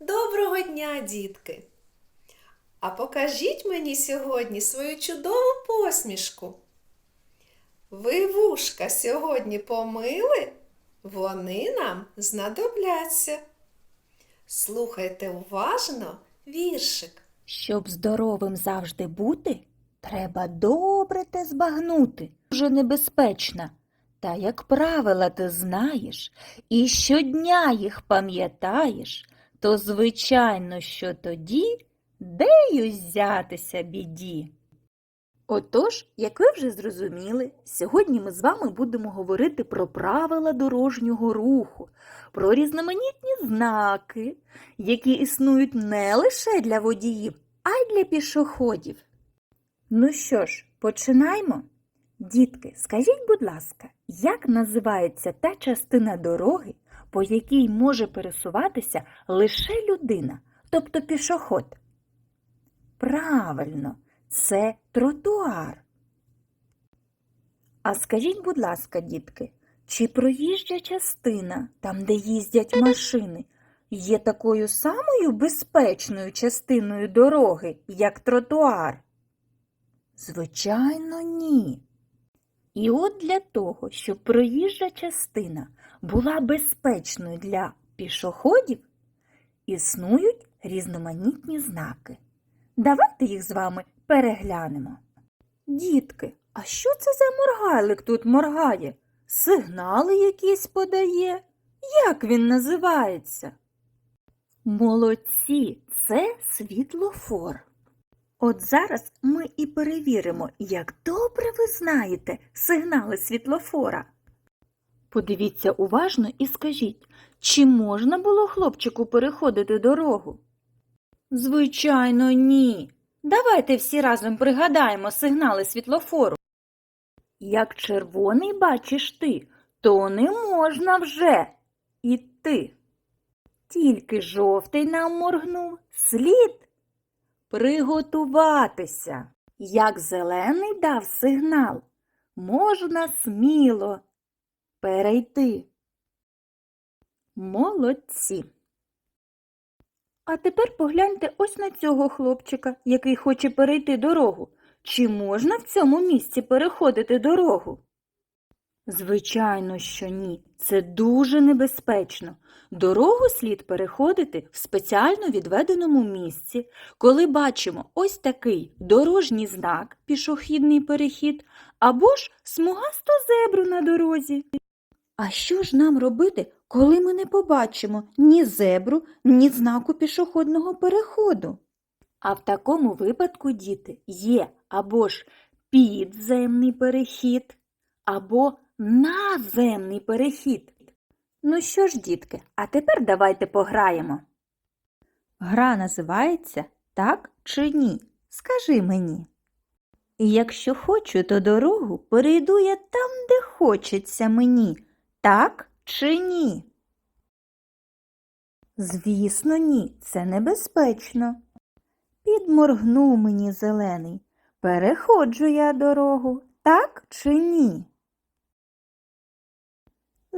Доброго дня, дітки! А покажіть мені сьогодні свою чудову посмішку. Ви вушка сьогодні помили? Вони нам знадобляться. Слухайте уважно віршик. Щоб здоровим завжди бути, треба добре те збагнути. Дуже небезпечна. Та як правила ти знаєш і щодня їх пам'ятаєш, то звичайно, що тоді дею взятися біді. Отож, як ви вже зрозуміли, сьогодні ми з вами будемо говорити про правила дорожнього руху, про різноманітні знаки, які існують не лише для водіїв, а й для пішоходів. Ну що ж, починаємо? Дітки, скажіть, будь ласка, як називається та частина дороги, по якій може пересуватися лише людина, тобто пішоход? Правильно, це тротуар. А скажіть, будь ласка, дітки, чи проїжджа частина, там, де їздять машини, є такою самою безпечною частиною дороги, як тротуар? Звичайно, ні. І от для того, щоб проїжджа частина була безпечною для пішоходів, існують різноманітні знаки. Давайте їх з вами переглянемо. Дітки, а що це за моргайлик тут моргає? Сигнали якісь подає? Як він називається? Молодці, це світлофор. От зараз ми і перевіримо, як добре ви знаєте сигнали світлофора. Подивіться уважно і скажіть, чи можна було хлопчику переходити дорогу? Звичайно, ні. Давайте всі разом пригадаємо сигнали світлофору. Як червоний бачиш ти, то не можна вже іти. Тільки жовтий нам моргнув слід приготуватися. Як зелений дав сигнал, можна сміло перейти. Молодці. А тепер погляньте ось на цього хлопчика, який хоче перейти дорогу. Чи можна в цьому місці переходити дорогу? Звичайно, що ні. Це дуже небезпечно. Дорогу слід переходити в спеціально відведеному місці, коли бачимо ось такий дорожній знак, пішохідний перехід, або ж смугасту зебру на дорозі. А що ж нам робити, коли ми не побачимо ні зебру, ні знаку пішохідного переходу? А в такому випадку, діти, є або ж підземний перехід, або наземний перехід. Ну що ж, дітки, а тепер давайте пограємо. Гра називається Так чи ні? Скажи мені. І якщо хочу, то дорогу перейду я там, де хочеться мені. Так чи ні? Звісно, ні, це небезпечно. Підморгнув мені зелений. Переходжу я дорогу, так чи ні?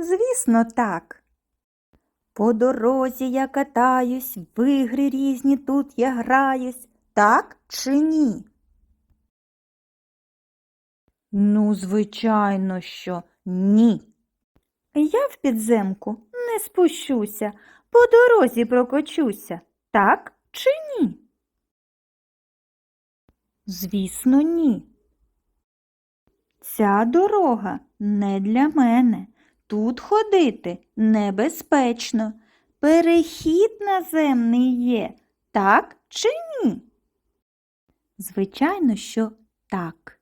Звісно, так. По дорозі я катаюсь, в ігри різні тут я граюсь, так чи ні? Ну, звичайно, що ні. Я в підземку не спущуся, по дорозі прокочуся, так чи ні? Звісно, ні. Ця дорога не для мене. Тут ходити небезпечно. Перехід наземний є, так чи ні? Звичайно, що так.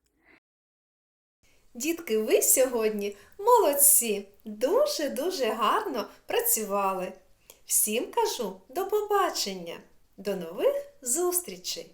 Дітки, ви сьогодні молодці, дуже-дуже гарно працювали. Всім кажу до побачення, до нових зустрічей!